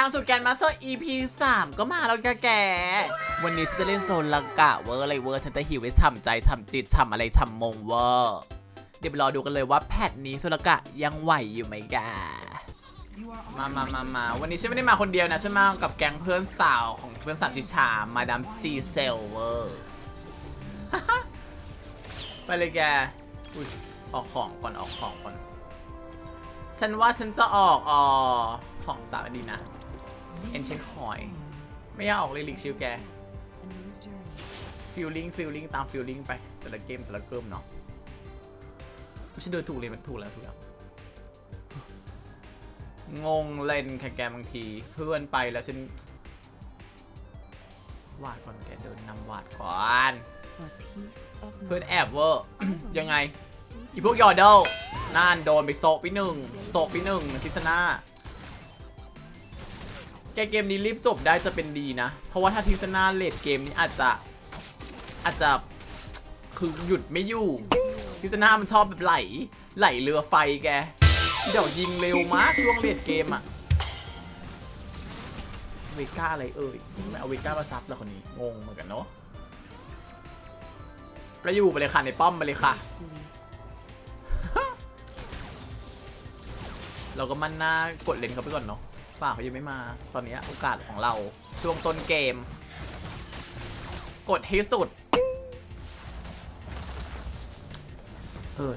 ทางสุดแกนมาสเตอร์ EP 3 ก็มาแล้วแกแก วันนี้ฉันจะเล่นโซนลังกะเวอร์อะไรเวอร์ฉันจะหิวไว้ฉ่ำใจฉ่ำจิตฉ่ำอะไรฉ่ำมงเวอร์ เดี๋ยวไปรอดูกันเลยว่าแพทนี้โซนลังกะยังไหวอยู่ไหมแกมามามามาวันนี้ฉันไม่ได้มาคนเดียวนะฉันมากับแก๊งเพื่อนสาวของเพื่อนสาวชิชา มาดามจีเซลเวอร์ไปเลยแกอุ๊ยออกของก่อนออกของก่อน ฉันว่าฉันจะออกออของสาวดีนะ เอ็นเชนคอย ไม่อยากออกเลยลิกชิวแกฟิลลิ่งฟิลลิ่งตามฟิลลิ่งไป แต่ละเกมแต่ละเกมเนาะอุ๊ยฉันเดินถูกเลยมันถูกแล้วถูกแล้วงงเล่นแค่แกบางที เพื่อนไปแล้วฉันวาดก่อนแกเดินนำวาดก่อนเพื่อนแอบเวอร์ยังไงอีพวกยอร์เดลน่านโดนไปโซะไปหนึ่งโซะไปหนึ่งทิศนา กเกมนี้รีบจบได้จะเป็นดีนะ เพราะว่าถ้าทิศนาเลดเกมนี้อาจจะอาจจะคือหยุดไม่อยู่ทิศนามันชอบแบบไหล ไหลเรือไฟแก เดี๋ยวยิงเร็วมากช่วงเลดเกมอะเวก้าอะไรเอ่ยไม่เอาเวก้ามาซับแล้วคนนี้งงเหมือนกันเนาะก็อยู่ไปเลยค่ะในป้อมไปเลยค่ะ เราก็มั่นหน้ากดเลนเขาไปก่อนเนาะ ฝ่าเขายังไม่มา ตอนนี้โอกาสของเราช่วงต้นเกม กดให้สุด เออ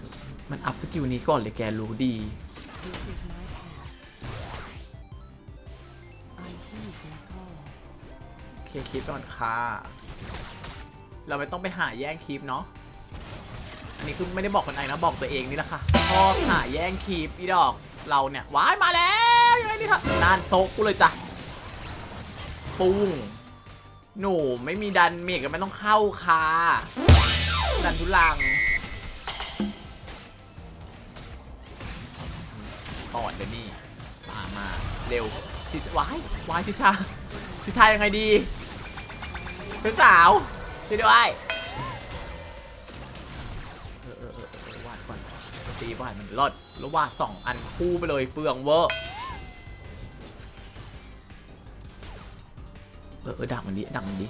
มันอัพสกิลนี้ก่อนเลยแกรู้ดี เคลียร์คลิปก่อนค่ะ เราไม่ต้องไปหาแย่งคลิปเนาะอันนี้คือไม่ได้บอกคนไหนนะบอกตัวเองนี่แหละค่ะชอหาแย่งคลิปอีดอกเราเนี่ยว้ายมาแล้ว ยังไงนี่ค่ะนานโต๊ะกูเลยจ้ะปุ้งหนูไม่มีดันเมกก็ไม่ต้องเข้าค่ะดันทุลังก่อนเดี๋ยนี้มามาเร็วชิชวายวายชิชาชิชายังไงดีเพื่อนสาวช่วยด้วยเออเออเออวาดก่อนตีวาดมันรอดแล้ววาดสองอันคู่ไปเลยเปลืองเวอร์ เออเออดักมันดิดักมันดิ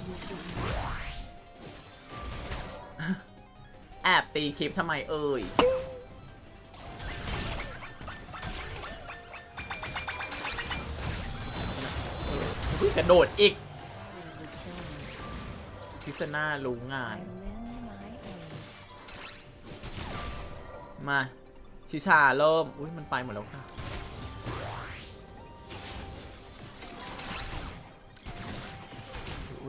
แอบตีคลิปทำไมเอ่ยอุ๊ยกระโดดอีกซิสนารู้งาน มา ชิชาเริ่ม อุ้ยมันไปหมดแล้วค่ะ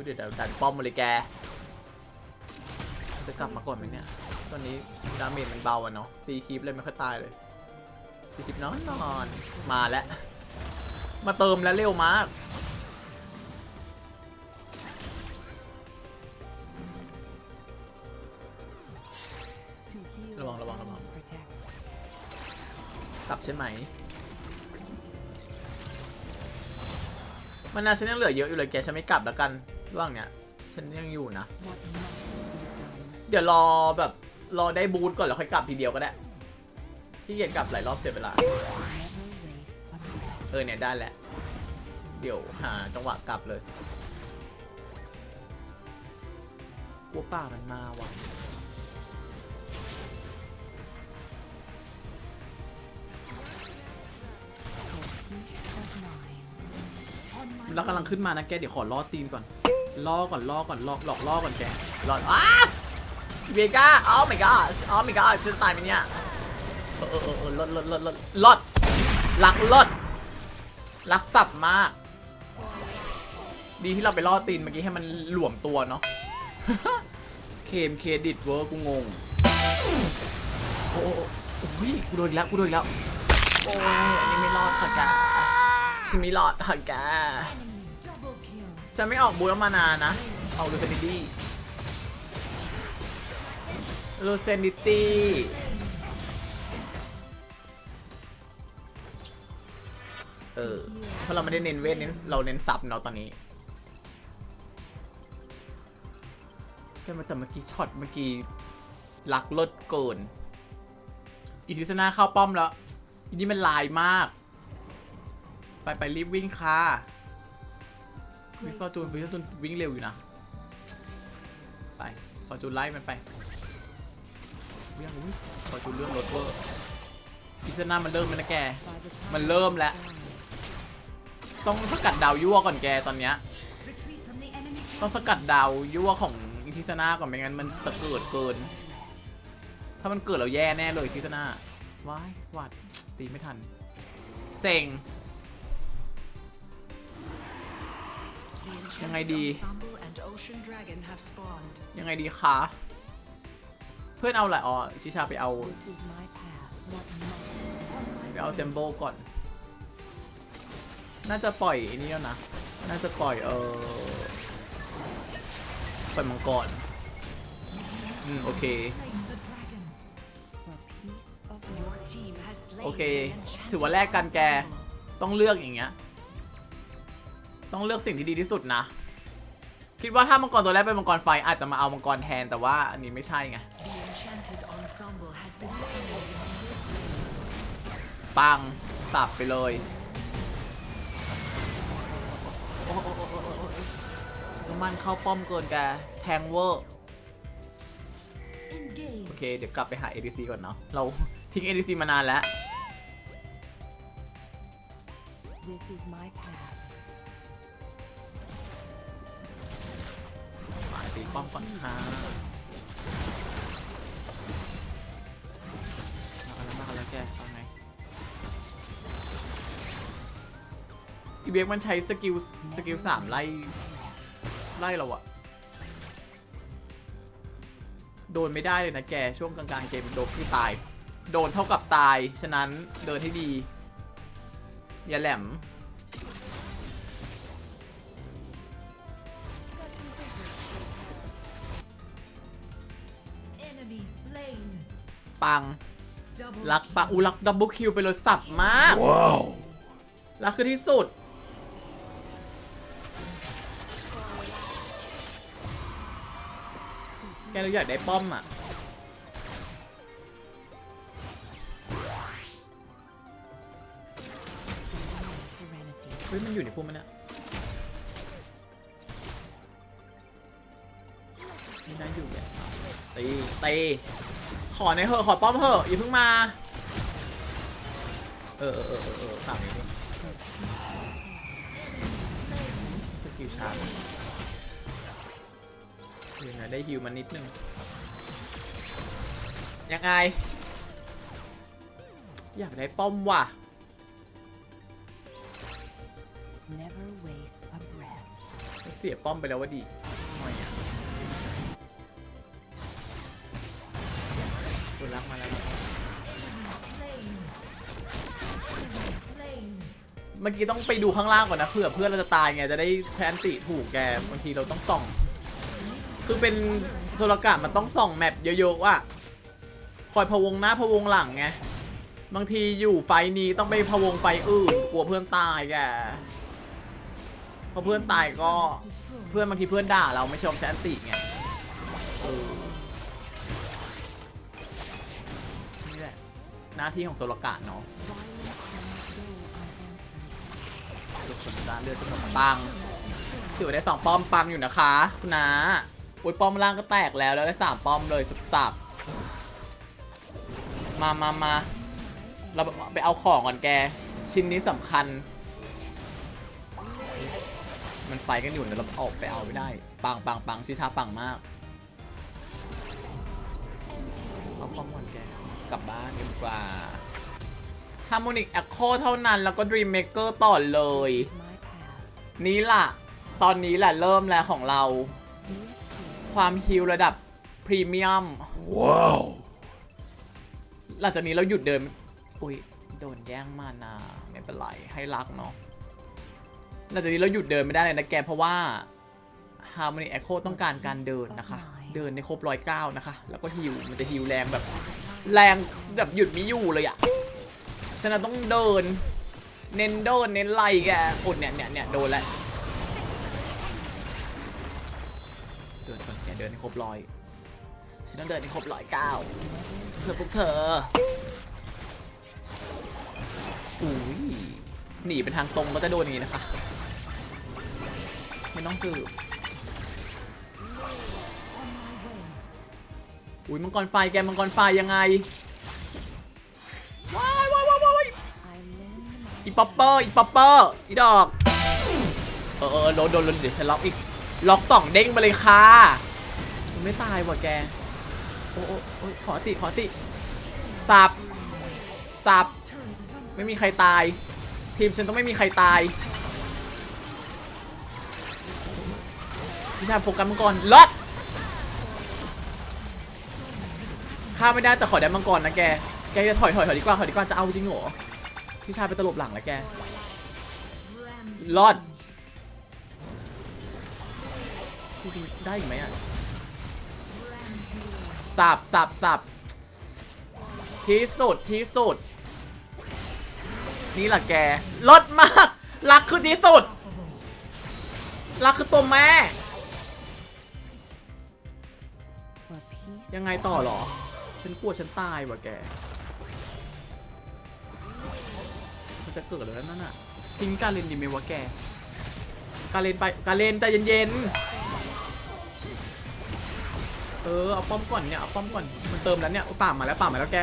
เดี๋ยวดันป้อมมาเลยแก จะกลับมาก่อนไหมเนี่ย ตอนนี้ดาเมจมันเบาอะเนาะตีคลิปเลยไม่ค่อยตายเลยตีคลิปนอนนอนมาแล้ว มาเติมแล้วเร็วมากระวังระวังระวังกลับใช่ไหม มันนาฉันยังเหลือเยอะอยู่เลยแกฉันไม่กลับแล้วกัน ระหว่างเนี้ยฉันยังอยู่นะ เดี๋ยวรอแบบรอได้บูทก่อนแล้วค่อยกลับทีเดียวก็ได้ที่เกียจกลับหลายรอบเสียเวลา เออเนี่ยได้แล้ว เดี๋ยวหาจังหวะกลับเลย กลัวป่ามันมาว่ะแล้วกำลังขึ้นมานะแกเดี๋ยวขอล่อตีนก่อน ล่อก่อนล่อก่อนลอหลอกล่อก่อนแกล่ออ้าเวก้าโอ้ my god โอ้ my god ฉันตายไหมเนี่ยเออเออเออลดลดลดลดลดลักลดลักสับมาก ดีที่เราไปล่อตีนเมื่อกี้ให้มันหลวมตัวเนาะเคมเครดิตเวอร์กูงงโอ้โห้ยกูโดนอีกแล้วกูโดนอีกแล้วโอ้ยอันนี้ไม่รอดค่ะแกฉันไม่รอดค่ะแก ฉันไม่ออกบูแล้วมานานนะ เอาลูเซนิตี้ลูเซนิตี้เออ เพราะเราไม่ได้เน้นเวทเน้นเราเน้นซับเนาะตอนนี้แค่มาแต่เมื่อกี้ช็อตเมื่อกี้ลักลดเกินอิทิสนาเข้าป้อมแล้วอีนี่มันลายมาก ไปไปรีบวิ่งค่ะ วิฟอร์จูนวิฟอร์จูนวิ่งเร็วอยู่นะ ไปฟอร์จูนไล่มันไปเรื่องอุ้ยฟอร์จูนเรื่องรถเวอร์พิซซ่ามันเริ่มแล้วนะแก มันเริ่มแล้ว ต้องสกัดดาวยั่วก่อนแกตอนเนี้ย ต้องสกัดดาวยั่วของอิทิสนาก่อนไม่งั้นมันจะเกิดเกิน ถ้ามันเกิดเราแย่แน่เลยอิทิสนาว้ายหวัดตีไม่ทัน เซ็ง ยังไงดี ยังไงดีคะ เพื่อนเอาอะไรอ๋อชิชาไปเอา This is my path, not mine. ไปเอาเซมโบก่อน น่าจะปล่อยไอันนี้แล้วนะ น่าจะปล่อยเออปล่อยมังกร อืม โอเค For peace of โอเค ถือว่าแลกกันแก ต้องเลือกอย่างเงี้ย ต้องเลือกสิ่งที่ดีที่สุดนะ คิดว่าถ้ามังกรตัวแรกเป็นมังกรไฟอาจจะมาเอามังกรแทนแต่ว่าอันนี้ไม่ใช่ไงปังสับไปเลยสกมันเข้าป้อมเกินแกแทงเวอร์โอเค เดี๋ยวกลับไปหา ADC ก่อนเนาะเราทิ้ง ADC มานานแล้ว This is my path. ป้อมก่อนค่ะมากันแล้วมากันแล้วแกเอาไงอีเบกมันใช้สกิลสกิลสามไล่ไล่เราอะโดนไม่ได้เลยนะแกช่วงกลางๆเกมโดนคือตาย โดนเท่ากับตาย ฉะนั้นเดินให้ดี อย่าแหลม ปัง รักปะอูรักดับเบิลคิวไปเลยสับมากว้าวรักคือที่สุด แกเราอยากได้ป้อมอะ Serenity. เฮ้ย มันอยู่ในพวกมันเนี่ยไม่ได้อยู่เนี่ยตีตี ขอในอยเหอะขอป้อมเหอะอย่าเพิ่งมา เออเออเออเออเออสามนี้ดิสกิลชาร์จยังไงได้ฮิวมานิดนึง ยังไง อยากได้ป้อมว่ะ Never waste a breath. เสียป้อมไปแล้วว่าดี เมื่อกี้ต้องไปดูข้างล่างก่อนนะเผื่อเพื่อนเราจะตายไงจะได้แชนติถูกแกบางทีเราต้องส่อง คือเป็นโซลกามันต้องส่องแมปเยอะๆว่าคอยพะวงหน้าพะวงหลังไงบางทีอยู่ไฟนี้ต้องไปพะวงไฟอื่นกลัวเพื่อนตายแกพอเพื่อนตายก็เพื่อนบางทีเพื่อนด่าเราไม่ชอบใช้อันติไงนี่แหละหน้าที่ของโซลกาเนาะ คนด้านเลือดจะหมดปังถือว่าได้สองป้อมปังอยู่นะคะ คุณนาโอ้ยป้อมล่างก็แตกแล้วแล้วได้สามป้อมเลยสุดสับมามามาเราไปเอาของก่อนแก ชิ้นนี้สำคัญ มันไฟกันอยู่เดี๋ยวเราออกไปเอาไม่ได้ ปังปังปังชิชาปังมากเอาป้อมก่อนแก กลับบ้านดีกว่า Harmonic Echo เท่านั้น แล้วก็ Dream Maker ต่อเลย This is my path. นี่ล่ะ ตอนนี้แหละเริ่มแล้วของเรา Be it true. ความฮิลระดับพรีเมียม ว้าว หลังจากนี้เราหยุดเดิน อุ้ยโดนแย่งมานาไม่เป็นไร ให้รักเนาะ หลังจากนี้เราหยุดเดินไม่ได้เลยนะแก เพราะว่า Harmony Echo ต้องการการเดินนะคะ เดินในครบร้อยเก้านะคะ แล้วก็ฮิลมันจะฮิลแรงแบบ แรงแบบหยุดไม่อยู่เลยอะ ฉันต้องเดิน เน้นเดินเน้นไล่แกอุดเนี่ยเนี่ยเนี่ยโดนแล้วเดินก่อนแกเดินให้ครบร้อยฉันต้องเดินให้ครบร้อยเก้าเพื่อพวกเธออุ้ยหนีเป็นทางตรงก็จะโดนอย่างนี้นะคะไม่ต้องสืบอุ้ยมังกรไฟแกมังกรไฟยังไง อีป๊อปเปอร์อีป๊อปเปอร์อีดอกเออเออโดนโดนโดนเดี๋ยวฉันล็อกอีกล็อกสองเด้งมาเลยค่ะมันไม่ตายว่ะแกโอ้โอ้โอ้ขอติขอติสับสับไม่มีใครตาย ทีมฉันต้องไม่มีใครตายพี่ชายโฟกัสมังกรลอดฆ่าไม่ได้แต่ขอได้มังกรนะแกแกจะถอยถอยถอยดีกว่าถอยดีกว่าจะเอาจริงเหรอ พี่ชายไปตลบหลังแล้วแก รอด จริงๆ ได้อีกไหมอะ สับสับสับที่สุดที่สุด นี่แหละแกลดมาก รักคือที่สุด รักคือตัวแม่ for peace. ยังไงต่อเหรอ ฉันกลัวฉันตายว่ะแก จะเกิดแล้วนั่นน่ะทิ้งการเล่นดีไหมวะแก การเล่นไปการเล่นใจเย็นๆ เออเอาป้อมก่อนเนี่ยเอาป้อมก่อนมันเติมแล้วเนี่ยป่ามาแล้วป่ามาแล้วแก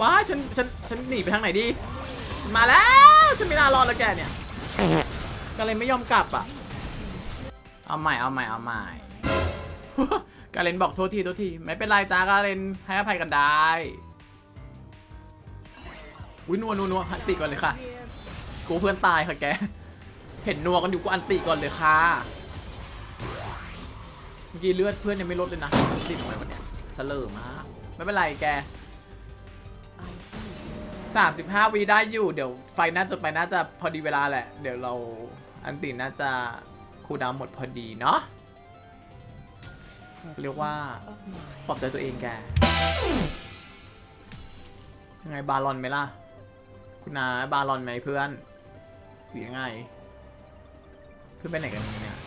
ว้าฉันฉันฉันหนีไปทางไหนดีมาแล้วฉันไม่น่ารอดแล้วแกเนี่ยการเล่นไม่ยอมกลับอะเอาใหม่เอาใหม่เอาใหม่กาเลนบอกโทษทีโทษทีไม่เป็นไรจ้ากาเลนให้อภัยกันได้อุ้ยนัวนัวนัวอันติก่อนเลยค่ะ กูเพื่อนตายค่ะแก เห็นนัวกันอยู่กูอันติก่อนเลยค่ะเมื่อกี้เลือดเพื่อนยังไม่ลดเลยนะติดทำไมวันเนี้ยเสลอมากไม่เป็นไรแก I heed 35วีได้อยู่เดี๋ยวไฟน่าจะไปน่าจะพอดีเวลาแหละ เดี๋ยวเราอันติน่าจะคูลดาวน์หมดพอดีเนาะเรียกว่าปลอบใจตัวเองแก ยังไงบาลอนไหมล่ะ คุณนาบาลอนไหมเพื่อน หรือยังไงเพื่อนไปไหนกันเนี่ย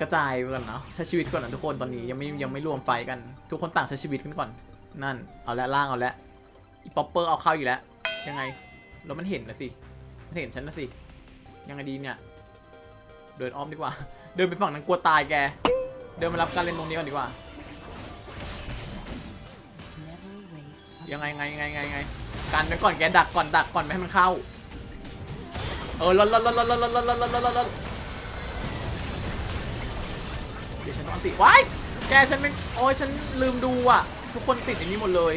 กระจายไปก่อนเนาะใช้ชีวิตก่อนนะทุกคนตอนนี้ยังไม่ยังไม่รวมไฟกัน ทุกคนต่างใช้ชีวิตกันก่อน นั่นเอาละล่างเอาละอีป๊อปเปอร์เอาเข้าอยู่แล้ว ยังไงแล้วมันเห็นนะสิมันเห็นฉันนะสิยังไงดีเนี่ยเดินอ้อมดีกว่า เดินไปฝั่งนั้นกลัวตายแก เดินมารับการเล่นตรงนี้ก่อนดีกว่ายังไงไงไงไงไง กันไว้ก่อนแกดักก่อนดักก่อนไม่ให้มันเข้า เออลดลดลดลดลดลดลดลดลดลดเดี๋ยวฉันต้องอันติว้ายแกฉันเป็นโอ้ยฉันลืมดูอะ ทุกคนติดอย่างนี้หมดเลย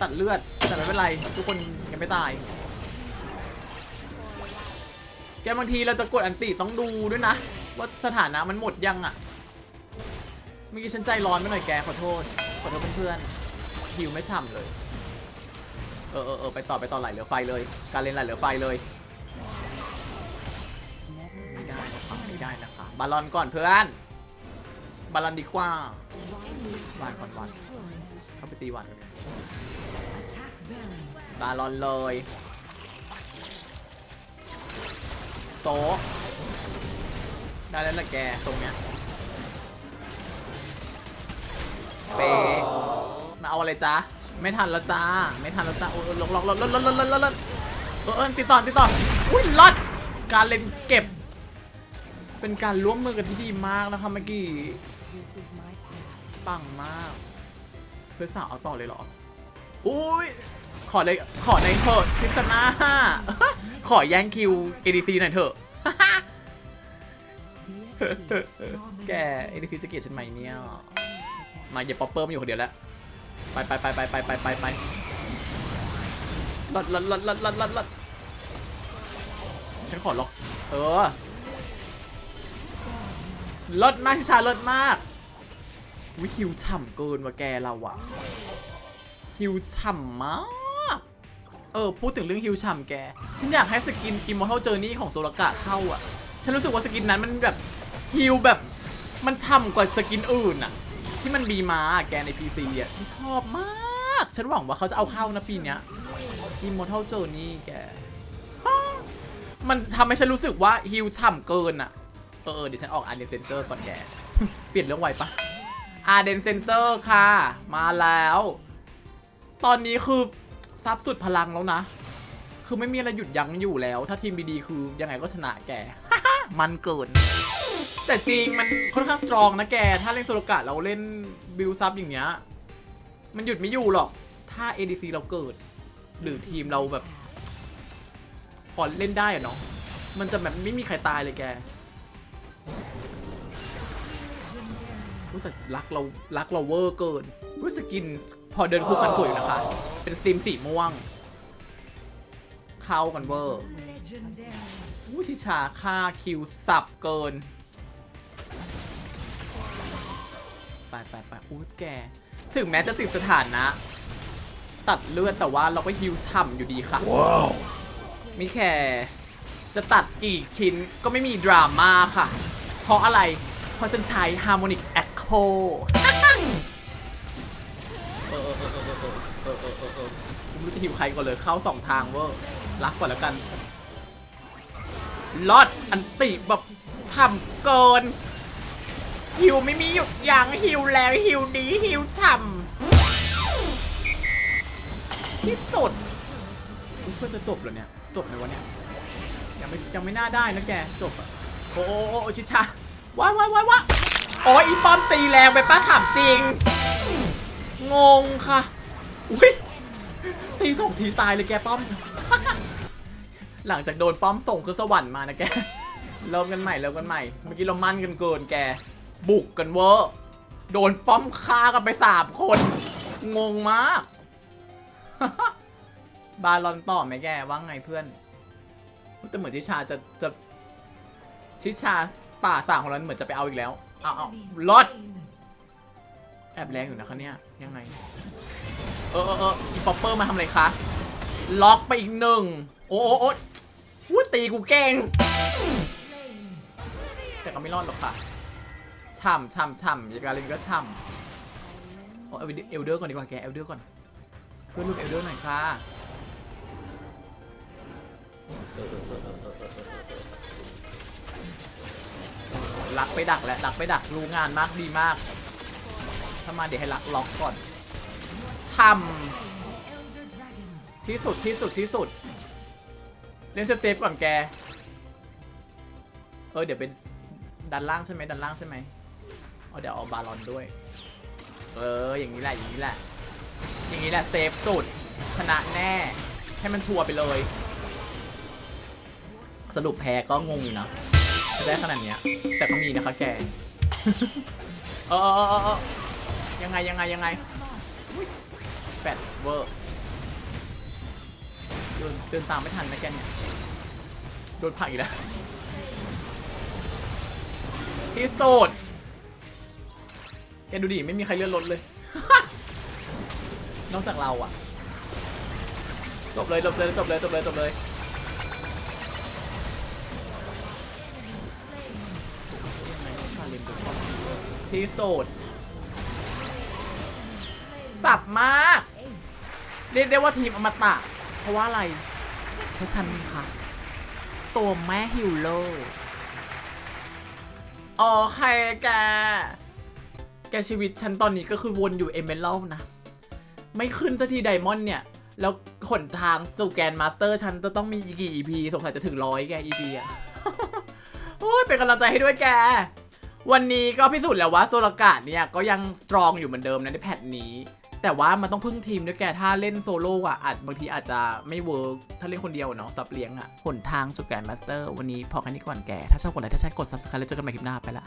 ตัดเลือดแต่ไม่เป็นไร ทุกคนยังไม่ตาย แกบางทีเราจะกดอันติต้องดูด้วยนะ ว่าสถานะมันหมดยังอะเมื่อกี้ฉันใจร้อนไปหน่อยแกขอโทษ ขอโทษเพื่อนๆหิวไม่ฉ่ำเลย เออเออเออไปต่อไปต่อไหลเหลือไฟเลย การเล่นไหลเหลือไฟเลยไม่ได้นะคะไม่ได้นะคะบาลอนก่อนเพื่อนบาลอนดีกว่าวานก่อนวานเข้าไปตีวานก่อนบาลอนเลยโซได้แล้วละแกตรงเนี้ยเปมาเอาอะไรจ๊ะ ไม่ทันแล้วจ้า ไม่ทันแล้วจ้า โอ้ยลงลงลงลงลงลงลงลงลงเออเออติดต่อติดต่อ อุ้ยลดการเล่นเก็บ เป็นการร่วมมือกันที่ดีมากนะคะเมื่อกี้ปังมาก เพื่อสาวเอาต่อเลยเหรอ อุ้ยขอเลยขอในเถอะทิศนาขอแย่งคิว ADC หน่อยเถอะ Be at peace. แก ADC จะเกลียดฉันไหมเนี่ย มาอย่าป๊อปเปอร์มาอยู่คนเดียวแล้ว ไปไปไปไปไปไปไปไปลัดลัดลัดลัดลัดลัดลัดฉันขอล็อก เออลดมากชิชาลดมาก วิคิวฉ่ำเกินว่ะแกเราอะฮิวฉ่ำมาก เออ พูดถึงเรื่องฮิวฉ่ำแก ฉันอยากให้สกิน Immortal Journey ของโซลกะเข้าอะฉันรู้สึกว่าสกินนั้นมันแบบฮิวแบบ มันฉ่ำกว่าสกินอื่นอะ ที่มันมีมาแกใน PC อะฉันชอบมาก ฉันหวังว่าเขาจะเอาเข้านะปีเนี้ย Immortal Journey แก มันทำให้ฉันรู้สึกว่าฮิวฉ่ำเกินอะเออเออเดี๋ยวฉันออกอาร์เดนเซนเตอร์ก่อนแก เปลี่ยนเรื่องไวปะอาร์เดนเซนเตอร์ค่ะ มาแล้ว ตอนนี้คือซับสุดพลังแล้วนะ คือไม่มีอะไรหยุดยั้งอยู่แล้ว ถ้าทีมดีๆคือยังไงก็ชนะแก มันเกิน แต่จริงมันค่อนข้างสตรองนะแก ถ้าเล่นโซโลกะเราเล่นบิลซับอย่างเงี้ย มันหยุดไม่อยู่หรอก ถ้า ADC เราเกิด หรือทีมเราแบบ พอเล่นได้อะเนาะ มันจะแบบไม่มีใครตายเลยแกแต่รักเรารักเราเวอร์เกินอุ๊ยสกินพอเดินคู่กันสวยอยู่นะคะ เป็นซีมสีม่วง เข้ากันเวอร์อู้ทิชาค่าคิวสับเกิน ไปไปไปอู้แก ถึงแม้จะติดสถานนะตัดเลือดแต่ว่าเราก็ฮิวช่ำอยู่ดีค่ะ ว้าวมิแคร์จะตัดกี่ชิ้นก็ไม่มีดราม่าค่ะ เพราะอะไร เพราะฉันใช้ฮาร์โมนิกแอคโคไม่รู้จะหิวใครก่อนเลยเข้าสองทางเวอร์รักก่อนแล้วกันลอดอันติแบบทำเกิน หิวไม่มีหยุดยั้งหิวแล้วหิวดีหิวฉ่ำที่สุดอุ๊ยเพื่อจะจบเหรอเนี่ย จบไหมวะเนี่ยยังไม่ยังไม่น่าได้นะแกจบอะโอ้โอ้โอ้โอ้ชิชาว้ายว้ายว้ายว้ายโอ้ยอีป้อมตีแรงไปป้าถามจริง งงค่ะอุ้ยตีสองทีตายเลยแกป้อม หลังจากโดนป้อมส่งคือสวรรค์มานะแกเริ่มกันใหม่เริ่มกันใหม่ เมื่อกี้เรามั่นกันเกินแก บุกกันเวอร์โดนป้อมฆ่ากันไปสามคน งงมาก บาลอนต่อไหมแกว่าไงเพื่อน แต่เหมือนทิชาจะจะทิชาป่าสางของเราเหมือนจะไปเอาอีกแล้ว เอาเอาลอด แอบแรงอยู่นะคะเนี่ย ยังไง เออเออเอออีป๊อปเปอร์มาทำอะไรคะ ล็อกไปอีกหนึ่ง โอ้โอ้โอ้วู้ตีกูเก่ง แต่ก็ไม่รอดหรอกค่ะ ช่ำช่ำช่ำยาการินก็ช่ำเอาเอลเดอร์ก่อนดีกว่าแกเอลเดอร์ก่อนเพื่อนลูกเอลเดอร์หน่อยค่ะลักไปดักแล้วลักไปดักรู้งานมากดีมาก ถ้ามาเดี๋ยวให้ลักล็อกก่อนช่ำที่สุดที่สุดที่สุด เล่นเซฟก่อนแก เออเดี๋ยวเป็นดันล่างใช่ไหมดันล่างใช่ไหม เอาเดี๋ยวเอาบาลอนด้วย เออ อย่างนี้แหละ อย่างนี้แหละ อย่างนี้แหละเซฟสุด ชนะแน่ ให้มันชัวร์ไปเลย สรุปแพ้ก็งงอยู่นะจะได้ขนาดเนี้ย แต่ก็มีนะคะแกเออเออเออยังไงยังไงยังไงแปดเวอร์เดินเดินตามไม่ทันนะแกเนี่ยโดนผักอีกแล้วที่สุด แกดูดิไม่มีใครเลื่อนรถเลย นอกจากเราอะจบเลยจบเลยจบเลยจบเลยจบเลยที่สุดสับมาก เรียกได้ว่าทีมอมตะ เพราะว่าอะไร เพราะฉันค่ะ ตัวแม่ฮิวโลโอเคแก แกชีวิตฉันตอนนี้ก็คือวนอยู่เอเมอรัลนะ ไม่ขึ้นสักทีไดมอนด์เนี่ย แล้วขนทางสู่แกรนด์มาสเตอร์ฉันจะต้องมีอีกกี่ EP สงสัยจะถึงร้อยแก EP อะโอ้ยเป็นกำลังใจให้ด้วยแก วันนี้ก็พิสูจน์แล้วว่าโซลกาดเนี่ยก็ยังสตรองอยู่เหมือนเดิมนะในแพทนี้ แต่ว่ามันต้องพึ่งทีมด้วยแกถ้าเล่นโซโล่อะอาจบางทีอาจจะไม่เวิร์กถ้าเล่นคนเดียวอะเนาะซับเลี้ยงอะหนทางสู่แกรนด์มาสเตอร์วันนี้พอแค่นี้ก่อนแก ถ้าชอบกดไลค์ถ้าใช่กด subscribe แล้วเจอกันใหม่คลิปหน้าไปละ